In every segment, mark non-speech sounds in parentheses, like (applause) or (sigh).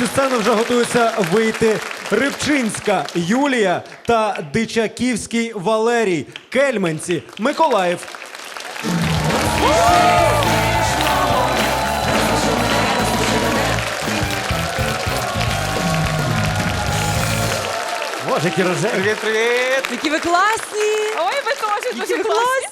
цю сцену вже готуються вийти Рибчинська Юлія та Дичаківський Валерій, Кельменці, Миколаїв. Боже, які рожеві. Привіт, привіт! Які ви класні! Ой, ви теж дуже класні.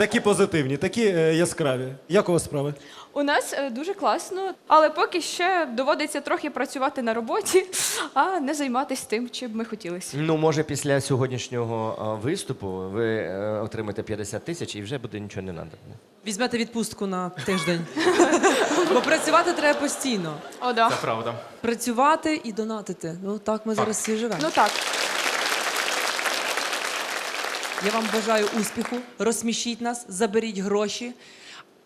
Такі позитивні, такі е, яскраві. Як у вас справи? У нас е, дуже класно, але поки ще доводиться трохи працювати на роботі, (laughs) а не займатися тим, чим ми хотілося. Ну, може, після сьогоднішнього а, виступу ви е, отримаєте 50 тисяч і вже буде нічого не треба. Візьмете відпустку на тиждень. (laughs) Бо працювати треба постійно. О, да. Правда. Працювати і донатити. Ну так ми зараз всі живемо. Ну так. Я вам бажаю успіху, розсмішіть нас, заберіть гроші.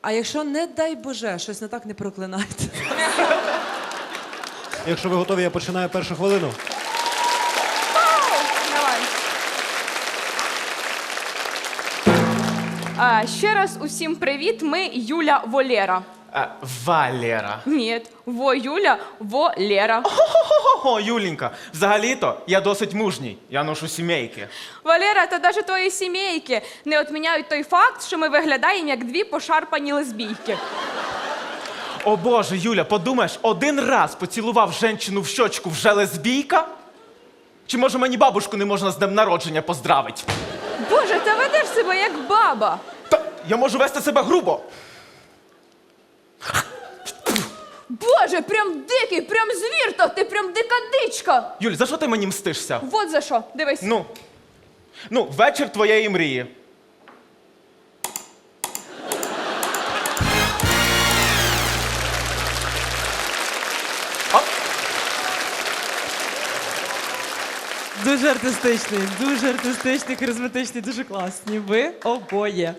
А якщо, не дай Боже, щось не так не проклинайте. Якщо ви готові, я починаю першу хвилину. Давай. А, ще раз усім привіт. Ми Юля Волера. А, Валера. Ні, во Юля, во Лера. Хо-хо, Юленька, взагалі-то я досить мужній. Я ношу сімейки. Валера та навіть твої сімейки не відміняють той факт, що ми виглядаємо як дві пошарпані лесбійки. О Боже, Юля, подумаєш, один раз поцілував женщину в щочку вже лесбійка? Чи може мені бабушку не можна з днем народження поздравити? Боже, та ведеш себе як баба. Та я можу вести себе грубо. Боже, прям дикий, прям звір, то ти прям дика дичка. Юль, за що ти мені мстишся? Вот за що, дивись. Ну. Ну, вечір твоєї мрії. Артистичний, дуже артистичний, харизматичний, дуже класні. Ви обоє.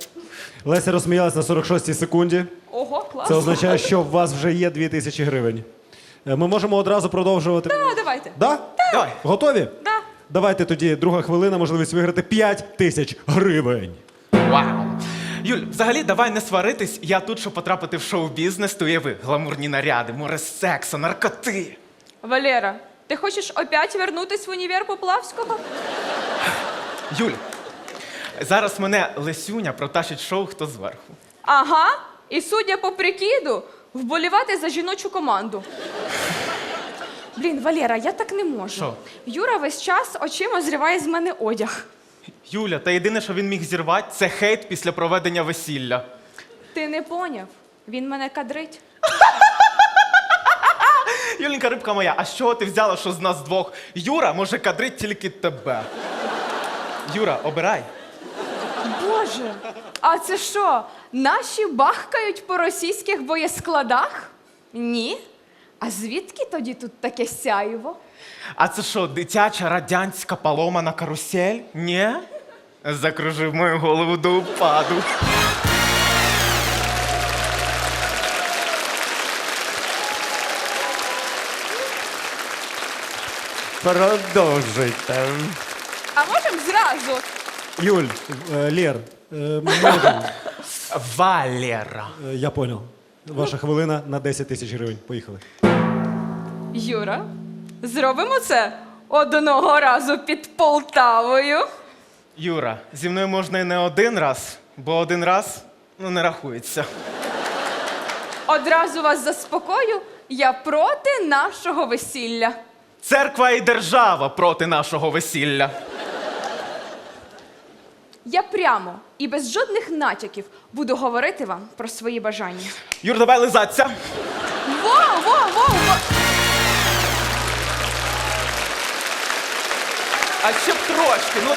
Леся розсміялась на 46-й секунді. Ого, клас. Це означає, що у вас вже є 2000 гривень. Е, Ми можемо одразу продовжувати. А, давайте. Да? Давай. Готові? Да. Давайте тоді друга хвилина, можливість виграти 5 тисяч гривень. Вау. Юль, взагалі, давай не сваритись. Я тут, щоб потрапити в шоу-бізнес, то уяви, гламурні наряди, море сексу, наркоти. Валера, ти хочеш опять вернутись в універ Поплавського? Юль, зараз мене Лесюня протащить шоу хто зверху. Ага. І судя по прикиду, вболівати за жіночу команду. Блін, Валера, я так не можу. Що? Юра весь час очима зриває з мене одяг. Юля, та єдине, що він міг зірвати, це хейт після проведення весілля. Ти не поняв. Він мене кадрить. Юленька, рибка моя, а з чого ти взяла, що з нас двох Юра може кадрить тільки тебе? Юра, обирай. Боже, а це що? Наші бахкають по російських боєскладах? Ні. А звідки тоді тут таке сяйво? А це що, дитяча радянська поломана карусель? Ні? Закружив мою голову до упаду. Продовжуйте. А можемо зразу? Юль, е, Лєр, е, можемо. Валера. Е, я понял. Ваша хвилина на 10 тисяч гривень. Поїхали. Юра, зробимо це одного разу під Полтавою. Юра, зі мною можна і не один раз, бо один раз ну, не рахується. Одразу вас заспокою, я проти нашого весілля. Церква і держава проти нашого весілля. Я прямо і без жодних натяків буду говорити вам про свої бажання. Юр, давай лизаться. Во, во, во, во. А ще б трошки. Ну,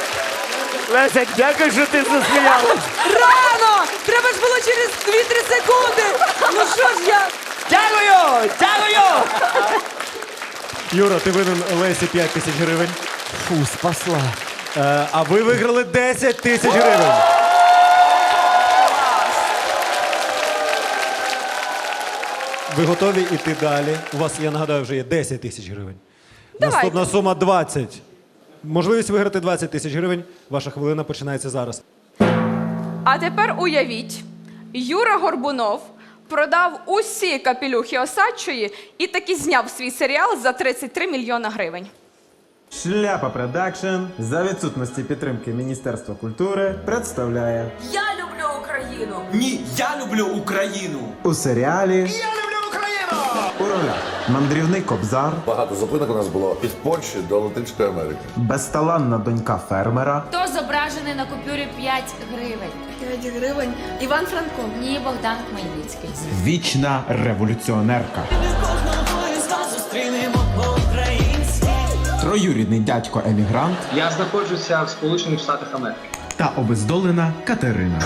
Леся, дякую, що ти засміялась. Рано! Треба ж було через 2-3 секунди! Ну що ж я? Дякую! Дякую! Юра, ти винен Лесі 5 тисяч гривень. Фу, спасла. Е, а ви виграли 10 тисяч гривень. Ви готові йти далі? У вас, я нагадаю, вже є 10 тисяч гривень. Давайте. Наступна сума 20. Можливість виграти 20 тисяч гривень. Ваша хвилина починається зараз. А тепер уявіть, Юра Горбунов продав усі капелюхи Осадчої і таки зняв свій серіал за 33 мільйона гривень. Шляпа Продакшн за відсутності підтримки Міністерства культури представляє Я люблю Україну! Ні, я люблю Україну. у серіалі Я люблю Україну! У ролях мандрівний кобзар, Багато зупинок у нас було від Польщі до Латинської Америки. безталанна донька фермера, Хто зображений на купюрі 5 гривень? 5 гривень. Іван Франко. Ні, Богдан Хмельницький. вічна революціонерка. Троюрідний дядько емігрант Я знаходжуся в Сполучених Штатах Америки. та обездолена Катерина.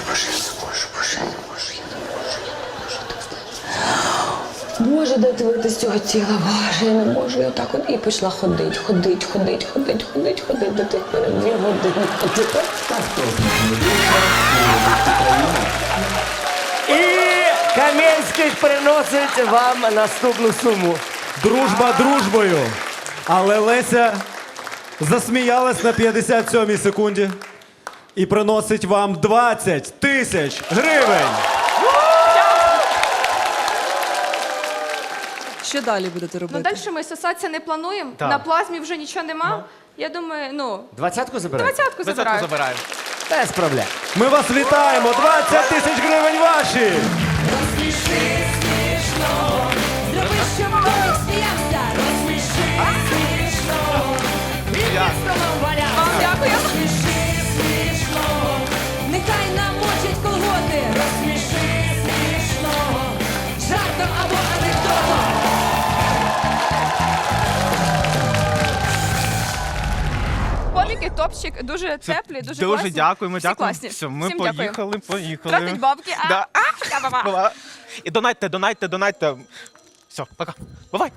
Де з цього тіла? Боже, я не можу. Я отак от і пішла ходить, ходить, ходить, ходить, ходить, ходить до тих пори дві години ходити. І Кам'янський приносить вам наступну суму. Дружба дружбою. Але Леся засміялась на 57-й секунді і приносить вам 20 тисяч гривень. Що далі будете робити? Ну далі ми сосатися не плануємо. Так. На плазмі вже нічого нема. Я думаю, ну, Двадцятку забирай? двадцятку Двадцятку забираю. забираю. Без проблем. Ми вас вітаємо! 20 тисяч гривень ваші! Топчик, дуже теплі, дуже, класні. Дуже дякуємо, Всі дякуємо. класні. Все, ми Всім дякую. поїхали, поїхали. Тратить бабки. А, Да. а, ба-ба-ба. І донайте, донайте, донайте. Все, пока. Бувай.